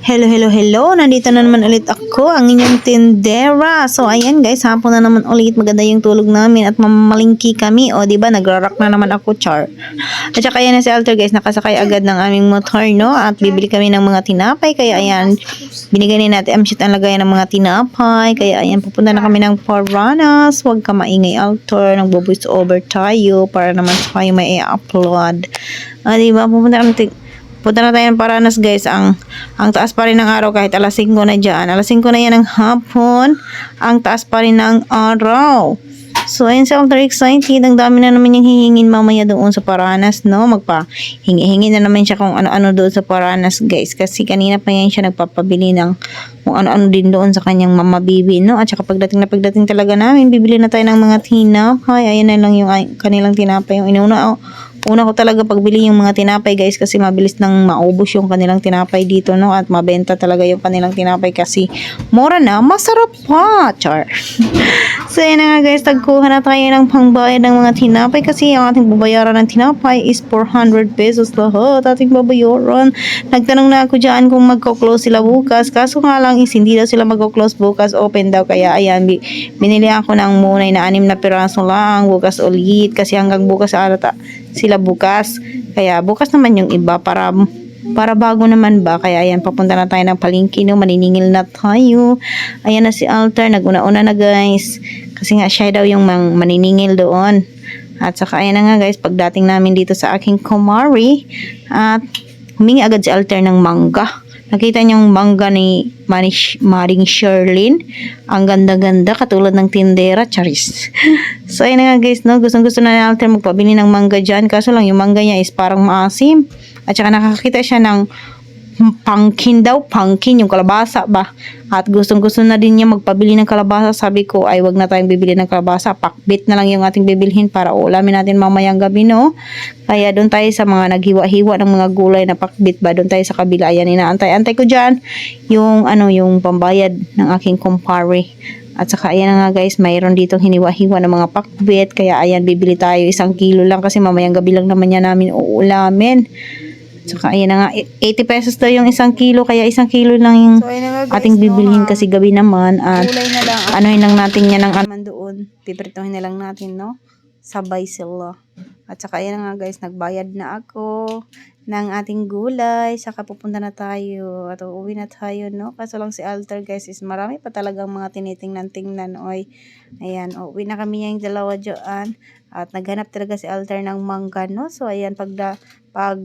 Hello, hello, hello. Nandito na naman ulit ako, ang inyong tindera. So, ayan guys, hapon na naman ulit. Maganda yung tulog namin at mamalingki kami. O, ba nagra-rock na naman ako, char. At saka ayan na si Alter guys, nakasakay agad ng aming motor, no? At bibili kami ng mga tinapay. Kaya ayan, binigay ni natin amshit ang lagayan ng mga tinapay. Kaya ayan, pupunta na kami ng Paranas. Huwag ka maingay, Alter. Nagbo-voice over tayo para naman sa kayo may i-upload. Ah, di ba? Pupunta kami Punta na tayo ng Paranas guys. Ang, ang taas pa rin ng araw kahit alas 5 na dyan. Alas 5 na yan ng hapon. Ang taas pa rin ng araw. So, ayun si Alter excited. Ang dami na naman yung hihingin mamaya doon sa Paranas, no? Magpa, hingi-hingi na naman siya kung ano-ano doon sa Paranas, guys. Kasi kanina pa yan siya nagpapabili ng kung ano-ano din doon sa kanyang mama bibi, no? At saka pagdating na pagdating talaga namin, bibili na tayo ng mga tinapay. Ayan na lang yung kanilang tinapay. Yung inuna, oh, Una ko talaga pagbili yung mga tinapay guys kasi mabilis nang maubos yung kanilang tinapay dito no? At mabenta talaga yung kanilang tinapay kasi mura na, masarap pa. Char. so yun nga guys, tagkuha na tayo ng pangbayad ng mga tinapay kasi ang ating babayaran ng tinapay is 400 pesos lahat. Ating babayaran. Nagtanong na ako dyan kung magko-close sila bukas. Kaso nga lang is hindi daw sila magko-close bukas. Open daw. Kaya ayan bi- binili ako ng munay na anim na piraso lang bukas ulit. Kasi hanggang bukas ata sila bukas. Kaya bukas naman yung iba para para bago naman ba. Kaya ayan, papunta na tayo ng palengke, no? Maniningil na tayo. Ayan na si Alter, naguna-una na guys. Kasi nga siya daw yung mang maniningil doon. At saka ayan na nga guys, pagdating namin dito sa aking kumari, at humingi agad si Alter ng mangga. Nakita niyang mangga ni Manish, Maring Sherlyn. Ang ganda-ganda, katulad ng tindera, charis. so, ayun nga guys, no? Gustong gusto na Alter magpabili ng mangga dyan. Kaso lang, yung mangga niya is parang maasim. At saka nakakita siya ng pumpkin daw, pumpkin, yung kalabasa ba. At gustong gusto na din niya magpabili ng kalabasa. Sabi ko, ay wag na tayong bibili ng kalabasa. Pakbit na lang yung ating bibilhin para ulamin natin mamayang gabi, no? Kaya doon tayo sa mga naghiwa-hiwa ng mga gulay na pakbit ba, doon tayo sa kabila. Ayan, inaantay-antay ko dyan yung, ano, yung pambayad ng aking kumpare. At saka ayan na nga guys, mayroon dito hiniwa-hiwa ng mga pakbit. Kaya ayan, bibili tayo isang kilo lang kasi mamayang gabi lang naman yan namin uulamin. Tsaka ayan na nga, 80 pesos daw yung isang kilo, kaya isang kilo lang yung So, nga guys, ating no, bibilhin ah, kasi gabi naman at na lang. ano lang natin yan ng naman doon. Pipritohin na lang natin, no? Sabay sila. At saka ayan na nga guys, nagbayad na ako ng ating gulay. Saka pupunta na tayo at uuwi na tayo, no? Kaso lang si Alter guys is marami pa talagang mga tinitingnan-tingnan. Oy, ayan, uuwi na kami yung dalawa dyan. At naghanap talaga si Alter ng mangga, no? So ayan, pag, da, pag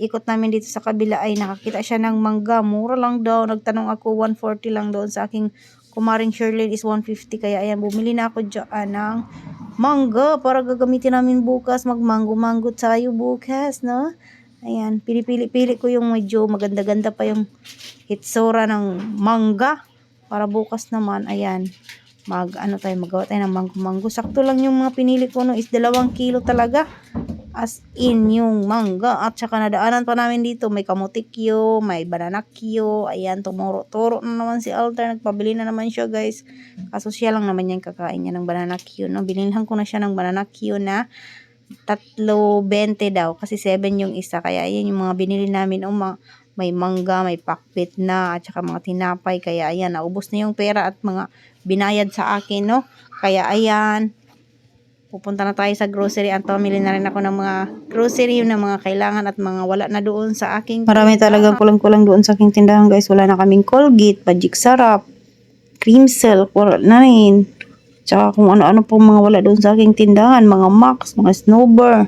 ikot namin dito sa kabila ay nakakita siya ng mangga. Mura lang daw. Nagtanong ako 140 lang doon sa aking kumaring Shirley is 150. Kaya ayan, bumili na ako dyan ng mangga para gagamitin namin bukas. Magmango-mango tayo bukas, no? Ayan, pili-pili-pili ko yung medyo maganda-ganda pa yung hitsura ng mangga. Para bukas naman, ayan, mag ano tayo, magawa tayo ng mango-mango. Sakto lang yung mga pinili ko no is dalawang kilo talaga. As in yung mangga. At saka nadaanan pa namin dito. May kamutikyo, may bananakyo. Ayan, tumuro-turo na naman si Alter. Nagpabili na naman siya guys. Kaso siya lang naman yung kakain niya ng bananakyo. No? Binilhan ko na siya ng bananakyo na tatlo 20 daw. Kasi 7 yung isa. Kaya ayan yung mga binili namin. Ma- may mangga, may pakbit na, at saka mga tinapay. Kaya ayan, naubos na yung pera at mga binayad sa akin, no? Kaya ayan, pupunta na tayo sa grocery at pamili na rin ako ng mga grocery ng mga kailangan at mga wala na doon sa aking marami talagang kulang-kulang doon sa aking tindahan guys. Wala na kaming Colgate, Magic Sarap cream silk, wala na rin. Tsaka kung ano-ano pong mga wala doon sa aking tindahan mga Max, mga Snowber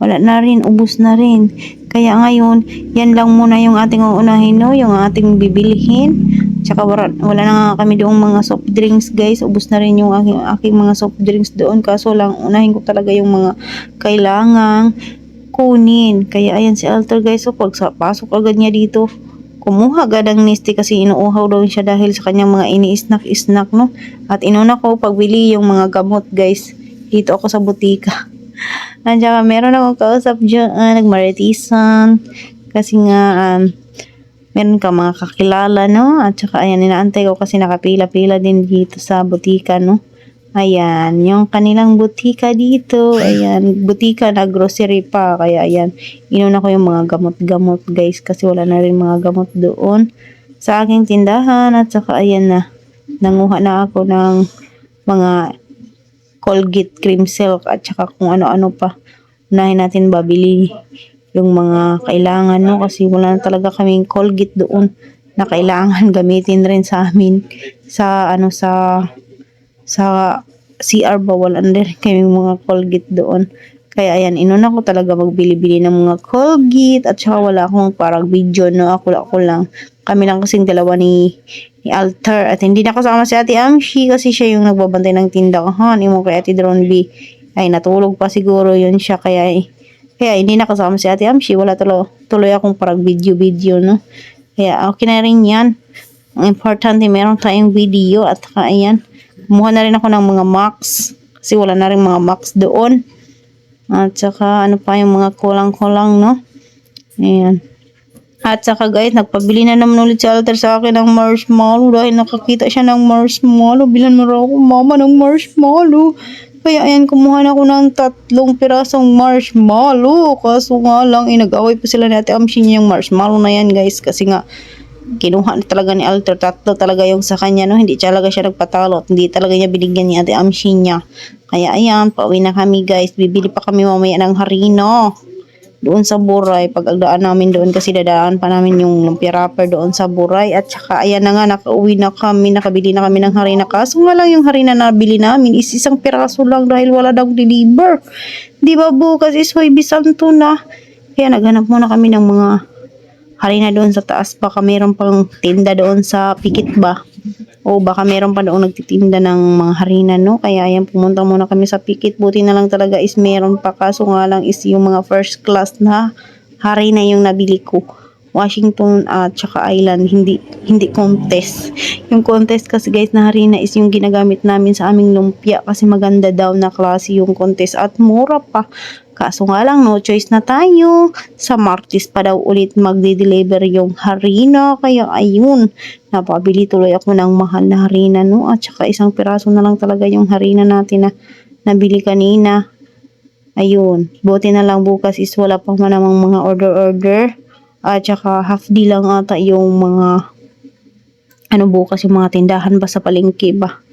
wala na rin, ubus na rin. Kaya ngayon, yan lang muna yung ating uunahin no, yung ating bibilihin Tsaka wala, na nga kami doong mga soft drinks guys. Ubus na rin yung aking, aking mga soft drinks doon. Kaso lang, unahin ko talaga yung mga kailangang kunin. Kaya ayan si Alter guys. So pag pasok agad niya dito, kumuha agad ang Nisty kasi inuuhaw daw siya dahil sa kanyang mga ini-snack-snack no. At inuna ko pagbili yung mga gamot guys. Dito ako sa butika. Nandiyan ka, meron akong kausap dyan, nagmaritisan. Kasi nga, um, meron ka mga kakilala, no? At saka, ayan, inaantay ko kasi nakapila-pila din dito sa butika, no? Ayan, yung kanilang butika dito, ayan, butika na grocery pa, kaya ayan, inuna ko yung mga gamot-gamot guys, kasi wala na rin mga gamot doon. sa aking tindahan at saka ayan na nanguha na ako ng mga Colgate cream silk at saka kung ano-ano pa unahin natin babili yung mga kailangan no kasi wala na talaga kaming Colgate doon na kailangan gamitin rin sa amin sa ano sa sa CR ba wala na rin kaming mga Colgate doon kaya ayan, inuna ko talaga magbili-bili ng mga Colgate at saka wala akong parang video, no? Ako, ako lang. Kami lang kasing dalawa ni, ni Alter at hindi na kasama si Ate Amshi kasi siya yung nagbabantay ng tindahan. Imo kay Ate Drone B. Ay, natulog pa siguro yun siya kaya kaya hindi na kasama si Ate Amshi. Wala tuloy, tuloy akong parang video-video, no? Kaya okay na rin yan. Ang importante, meron tayong video at saka ayan. Kumuha na rin ako ng mga max kasi wala na rin mga max doon. At saka ano pa yung mga kulang-kulang, no? Ayan. At saka guys, nagpabili na naman ulit si Alter sa akin ng marshmallow dahil nakakita siya ng marshmallow. Bilan mo raw ako, mama, ng marshmallow. Kaya ayan, kumuha na ako ng tatlong pirasong marshmallow. Kaso nga lang, eh, nag-away pa sila ni Ate Amshi niya yung marshmallow na yan guys. Kasi nga, kinuha na talaga ni Alter. Tatlo talaga yung sa kanya, no? Hindi talaga siya nagpatalo. at Hindi talaga niya binigyan ni Ate Amshi niya. Kaya ayan, pauwi na kami guys. Bibili pa kami mamaya ng harino. Doon sa Buray. Pag agdaan namin doon kasi dadaan pa namin yung lumpia wrapper doon sa Buray. At saka ayan na nga, nakauwi na kami. Nakabili na kami ng harina. Kaso nga lang yung harina na nabili namin is isang piraso lang dahil wala daw deliver. Di ba bukas is Hoy Bisanto na. Kaya naghanap muna kami ng mga harina doon sa taas. Baka mayroon pang tinda doon sa pikit ba. O baka meron pa doon nagtitinda ng mga harina, no? Kaya ayan, pumunta muna kami sa pikit. Buti na lang talaga is meron pa. Kaso nga lang is yung mga first class na harina yung nabili ko. Washington at saka Island, hindi hindi contest. Yung contest kasi guys na harina is yung ginagamit namin sa aming lumpia kasi maganda daw na klase yung contest at mura pa. Kaso nga lang, no choice na tayo. Sa Martis pa daw ulit magde-deliver yung harina. Kaya ayun, napabili tuloy ako ng mahal na harina, no? At saka isang piraso na lang talaga yung harina natin na nabili kanina. Ayun, buti na lang bukas is wala pa man mga order-order. At saka half day lang ata yung mga ano bukas yung mga tindahan ba sa palengke ba.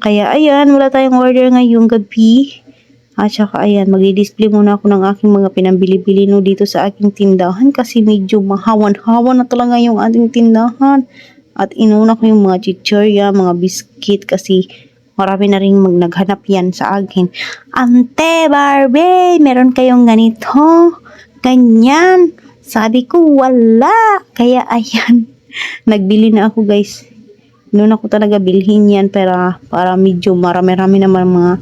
Kaya ayan, wala tayong order ngayong gabi. At saka ayan, magdi-display muna ako ng aking mga pinambili-bili no dito sa aking tindahan kasi medyo mahawan-hawan na talaga yung ating tindahan. At inuna ko yung mga chichorya, mga biscuit kasi marami na rin naghanap yan sa akin. Ante Barbie, meron kayong ganito? Ganyan. Sabi ko, wala. Kaya ayan, nagbili na ako guys. Noon ako talaga bilhin yan para, para medyo marami-rami naman mga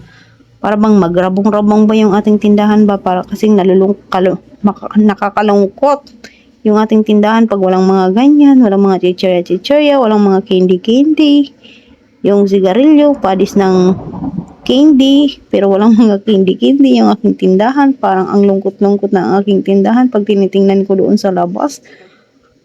para bang magrabong-rabong ba yung ating tindahan ba? Para kasing nalulung nakakalungkot yung ating tindahan pag walang mga ganyan, walang mga chichirya-chichirya, walang mga candy-candy, yung sigarilyo, padis ng candy, pero walang mga candy-candy yung aking tindahan, parang ang lungkot-lungkot na ang aking tindahan pag tinitingnan ko doon sa labas.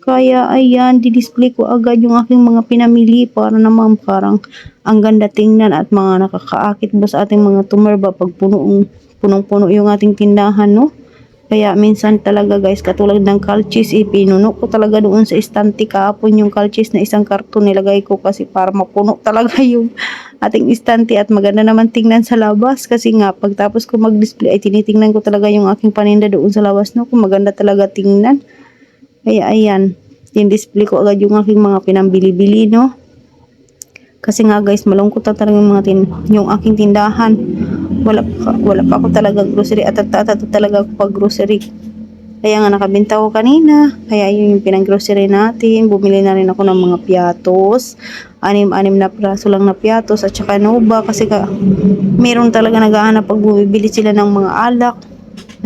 Kaya ayan, di-display ko agad yung aking mga pinamili para naman parang ang ganda tingnan at mga nakakaakit ba sa ating mga tumerba pag punong, punong-puno yung ating tindahan, no? Kaya minsan talaga guys, katulad ng calchis, ipinuno ko talaga doon sa istante kahapon yung calchis na isang karton nilagay ko kasi para mapuno talaga yung ating istante at maganda naman tingnan sa labas kasi nga pagtapos ko mag-display ay tinitingnan ko talaga yung aking paninda doon sa labas no kung maganda talaga tingnan. Kaya ayan, din-display ko agad yung aking mga pinambili-bili no. Kasi nga guys, malungkot na talaga yung mga tin yung aking tindahan. Wala pa, wala pa ako talaga grocery at at, at, at talaga ako pag grocery. Kaya nga nakabenta ko kanina. Kaya yun yung pinang-grocery natin. Bumili na rin ako ng mga piatos. Anim-anim na praso lang na piatos at saka Nova kasi ka, meron talaga naghahanap pag bumibili sila ng mga alak.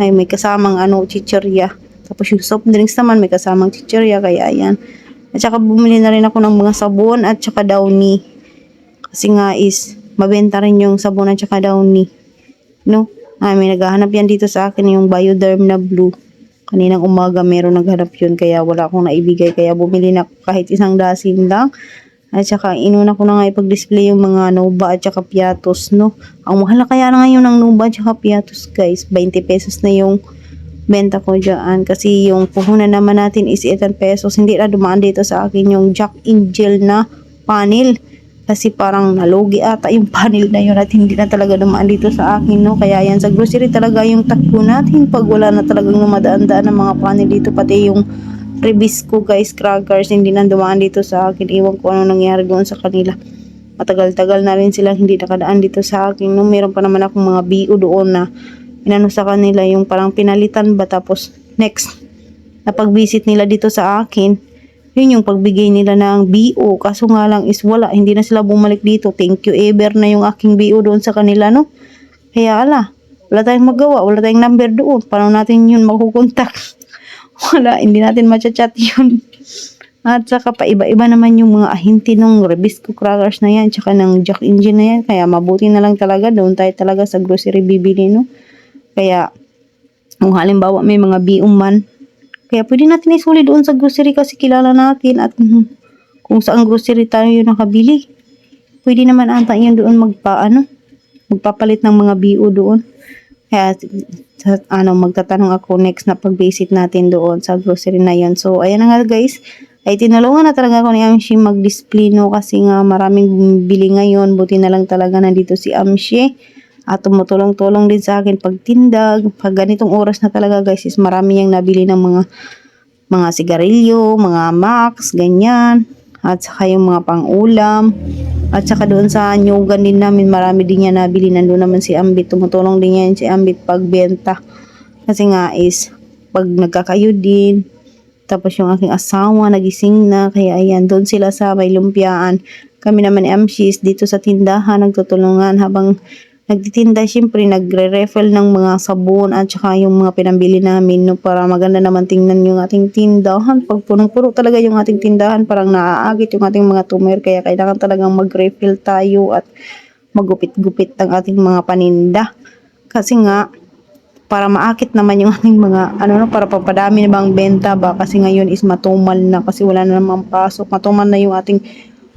Ay may kasamang ano, chichirya. Tapos yung soft drinks naman may kasamang chichirya kaya ayan. At saka bumili na rin ako ng mga sabon at saka downy. Kasi nga is mabenta rin yung sabon at saka downy. No? Ah, may naghahanap yan dito sa akin yung Bioderm na blue. Kaninang umaga meron naghanap yun kaya wala akong naibigay kaya bumili na kahit isang dasin lang. At saka inuna ko na nga ipag-display yung mga Nova at saka Piatos, no? Ang mahal na kaya na ngayon ng Nova at saka Piatos, guys. 20 pesos na yung benta ko dyan. Kasi yung puhunan naman natin is 8 pesos. Hindi na dumaan dito sa akin yung Jack Angel na panel. Kasi parang nalugi ata yung panel na yun at hindi na talaga dumaan dito sa akin, no? Kaya yan, sa grocery talaga yung takbo natin pag wala na talagang lumadaan-daan ng mga panel dito. Pati yung Rebisco guys, crackers, hindi na dumaan dito sa akin. Iwan ko ano nangyari doon sa kanila. Matagal-tagal na rin silang hindi nakadaan dito sa akin. No? Meron pa naman akong mga BO doon na inano sa kanila yung parang pinalitan ba tapos next na pag-visit nila dito sa akin yun yung pagbigay nila ng BO kaso nga lang is wala hindi na sila bumalik dito. Thank you ever na yung aking BO doon sa kanila no? Kaya ala wala tayong magawa wala tayong number doon. Paano natin yun makukontak? Wala hindi natin machat yun. At saka pa iba-iba naman yung mga ahinti ng Rebisco crackers na yan tsaka ng Jack Engine na yan. Kaya mabuti na lang talaga doon tayo talaga sa grocery bibili no kaya kung halimbawa may mga biong man kaya pwede natin isuli doon sa grocery kasi kilala natin at mm, kung saan grocery tayo nakabili. Pwede naman ata yun doon magpa ano magpapalit ng mga bio doon. Kaya ano magtatanong ako next na pag-visit natin doon sa grocery na yun. So ayan na nga guys. Ay tinulungan na talaga ako ni Amshi mag-display no? Kasi nga maraming bumibili ngayon. Buti na lang talaga nandito si Amshi at tumutulong-tulong din sa akin pagtindag. Pag ganitong oras na talaga guys is marami niyang nabili ng mga mga sigarilyo, mga max, ganyan. At saka yung mga pang-ulam. At saka doon sa nyugan din namin marami din niya nabili. Nandun naman si Ambit. Tumutulong din yan si Ambit pagbenta. Kasi nga is pag nagkakayo din tapos yung aking asawa nagising na kaya ayan doon sila sa may lumpiaan kami naman ni dito sa tindahan nagtutulungan habang nagtitinda syempre nagre-refill ng mga sabon at saka yung mga pinambili namin no, para maganda naman tingnan yung ating tindahan. Pag punong-puno talaga yung ating tindahan parang naaagit yung ating mga tumer kaya kailangan talagang mag-refill tayo at magupit-gupit ang ating mga paninda. Kasi nga para maakit naman yung ating mga ano no para papadami na bang benta ba? Kasi ngayon is matumal na kasi wala na namang pasok. Matumal na yung ating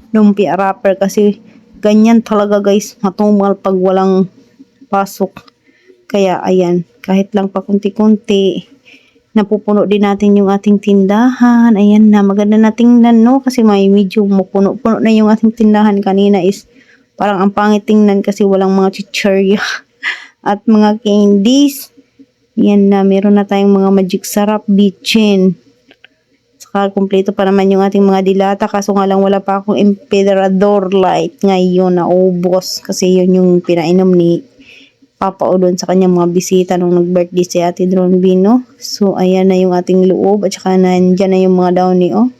lumpia wrapper kasi ganyan talaga guys. Matumal pag walang pasok. Kaya ayan. Kahit lang pa kunti-kunti napupuno din natin yung ating tindahan. Ayan na maganda na tingnan no? Kasi may medyo mapuno-puno na yung ating tindahan. Kanina is parang ang pangit tingnan kasi walang mga chichirya at mga candies. Yan na, meron na tayong mga magic sarap, bitchin. Kumpleto pa naman yung ating mga dilata. Kaso nga lang wala pa akong emperador light ngayon na ubos. Kasi yun yung pinainom ni Papa o doon sa kanyang mga bisita nung nag-birthday si Ate Drone Bino. So, ayan na yung ating loob. At saka nandyan na yung mga downy, oh.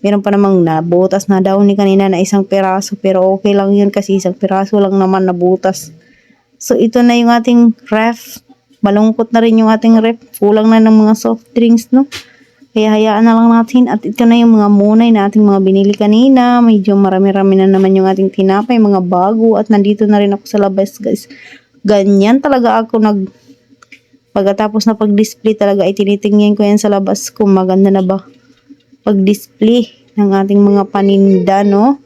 Meron pa namang nabutas na downy kanina na isang peraso. Pero okay lang yun kasi isang peraso lang naman nabutas. So, ito na yung ating ref malungkot na rin yung ating rep. Kulang na ng mga soft drinks, no? Kaya hayaan na lang natin. At ito na yung mga munay na ating mga binili kanina. Medyo marami-rami na naman yung ating tinapay, mga bago. At nandito na rin ako sa labas, guys. Ganyan talaga ako nag... Pagkatapos na pag-display talaga, itinitingin ko yan sa labas kung maganda na ba pag-display ng ating mga paninda, no?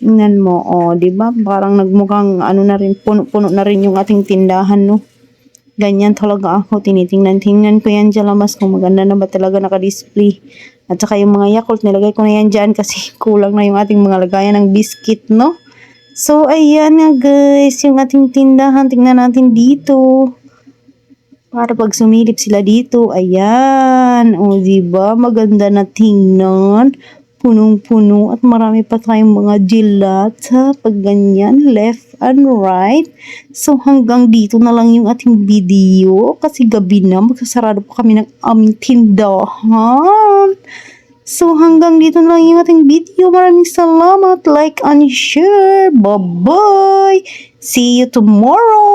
Tingnan mo, oh, 'di ba? Parang nagmukhang ano na rin, puno-puno na rin yung ating tindahan, no? Ganyan talaga ako. Tinitingnan-tingnan ko yan dyan labas kung maganda na ba talaga naka-display. At saka yung mga Yakult, nilagay ko na yan dyan kasi kulang na yung ating mga lagayan ng biscuit, no? So, ayan nga guys, yung ating tindahan. Tingnan natin dito. Para pag sumilip sila dito, ayan. O, diba? Maganda na tingnan punong-puno at marami pa tayong mga dilata pag ganyan, left and right. So hanggang dito na lang yung ating video kasi gabi na, magsasarado pa kami ng aming tindahan. So hanggang dito na lang yung ating video. Maraming salamat, like and share. Bye-bye! See you tomorrow!